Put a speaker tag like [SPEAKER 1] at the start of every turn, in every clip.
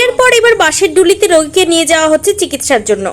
[SPEAKER 1] হলদিয়ার পর এবার বাসের ডুলিতে রোগীকে নিয়ে যাওয়া হচ্ছে চিকিৎসার জন্য।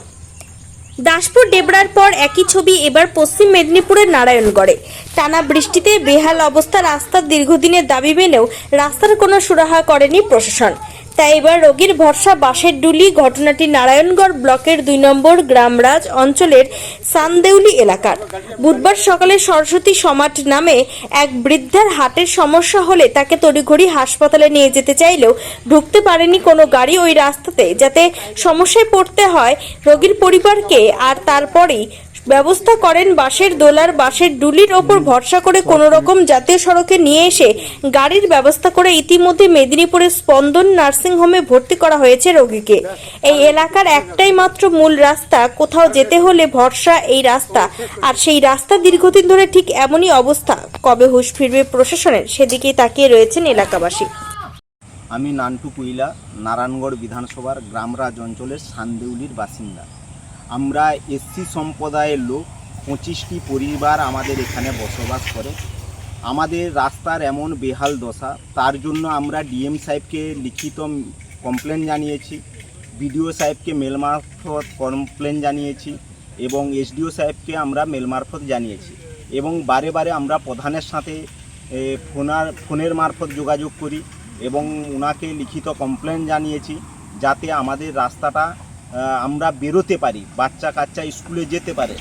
[SPEAKER 1] দাসপুর ডেবরার পর একই ছবি এবার পশ্চিম মেদিনীপুরের নারায়ণগড়ে। টানা বৃষ্টিতে বেহাল অবস্থা রাস্তার দীর্ঘদিনের দাবি মেনেও রাস্তার কোনো সুরাহা করেনি প্রশাসন। তাই এবার রোগীর ভরসা বাসের ডুলি, ঘটনাটি নারায়ণগড় ব্লকের দুই নম্বর গ্রামরাজ অঞ্চলের সানদেউলি এলাকার। বুধবার সকালে সরস্বতী সমাট নামে এক বৃদ্ধার হাটের সমস্যা হলে তাকে তড়িঘড়ি হাসপাতালে নিয়ে যেতে চাইলেও ঢুকতে পারেনি কোনো গাড়ি ওই রাস্তাতে, যাতে সমস্যায় পড়তে হয়। রোগীর পরিবারকে আর তারপরেই ব্যবস্থা করেন বাসের দোলার বাসের ডুলির ওপর ভরসা করে কোনো রকম জাতীয় সড়কে নিয়ে এসে গাড়ির ব্যবস্থা করে ইতিমধ্যে মেদিনীপুরের স্পন্দন নার্সিংহোমে ভর্তি করা হয়েছে রোগীকে। এই এলাকার একটাই মাত্র মূল রাস্তা, কোথাও যেতে হলে ভরসা এই রাস্তা। আর সেই রাস্তা দীর্ঘদিন ধরে ঠিক এমনই অবস্থা। কবে হুঁশ ফিরবে প্রশাসনের, সেদিকেই তাকিয়ে রয়েছেন এলাকাবাসী।
[SPEAKER 2] আমি নান্টু কুইলা, নারায়ণগড় বিধানসভার গ্রামরাজ অঞ্চলের সান্দেউলির বাসিন্দা। আমরা এসসি সম্প্রদায়ের লোক, পঁচিশটি পরিবার আমাদের এখানে বসবাস করে। আমাদের রাস্তার এমন বেহাল দশা, তার জন্য আমরা ডিএম সাহেবকে লিখিত কমপ্লেন জানিয়েছি, বিডিও সাহেবকে মেল মারফত কমপ্লেন জানিয়েছি এবং এসডিও সাহেবকে আমরা মেল মারফত জানিয়েছি এবং বারে বারে আমরা প্রধানের সাথে ফোনার, ফোনের মারফত যোগাযোগ করি এবং ওনাকে লিখিত কমপ্লেন জানিয়েছি যাতে আমাদের রাস্তাটা আমরা বেরোতে পারি বাচ্চা কাচ্চা স্কুলে যেতে পারে।